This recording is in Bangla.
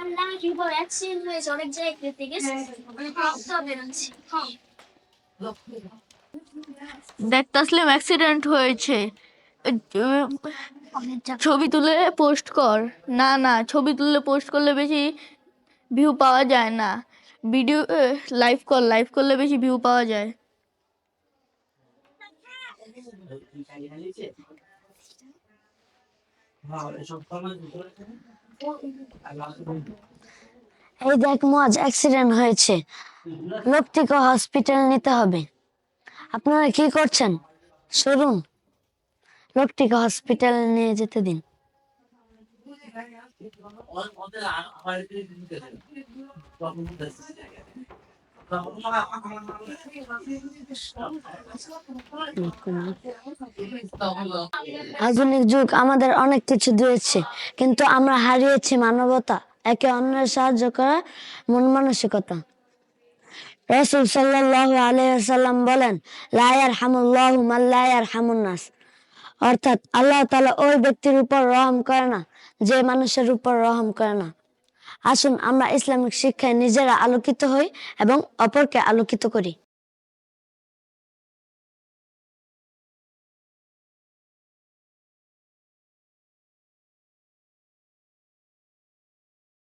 আল্লাহ কি বল অ্যাক্সিডেন্ট হয়েছে অনেক জায়গায় ঘুরতে গেছে। বেরোচ্ছে দেখতে আসলাম অ্যাক্সিডেন্ট হয়েছে। ছবি তুলে পোস্ট কর। না না ছবি তুলে পোস্ট করলে বেশি ভিউ পাওয়া যায় না। ভিডিও লাইভ কর লাইভ করলে বেশি ভিউ পাওয়া যায়। এই দেখ, মজ অ্যাক্সিডেন্ট হয়েছে। লোকটিকে হসপিটাল নিতে হবে। আপনারা কি করছেন? সরুন। লোকটিকে হসপিটাল নিয়ে যেতে দিন। আধুনিক যুগ আমাদের অনেক কিছু দিয়েছে, কিন্তু আমরা হারিয়েছি মানবতা, একে অন্যের সাহায্য করা মন মানসিকতা। রসুল সাল্লাহ আলাইসাল্লাম বলেন লায়ার হামুল্লাহ মাল্লায়ার হামুন্নাস অর্থাৎ আল্লাহ তালা ওই ব্যক্তির উপর রহম করে না, যে মানুষের উপর রহম করে না। আসুন আমরা ইসলামিক শিক্ষায় নিজেরা আলোকিত হই এবং অপরকে আলোকিত করি।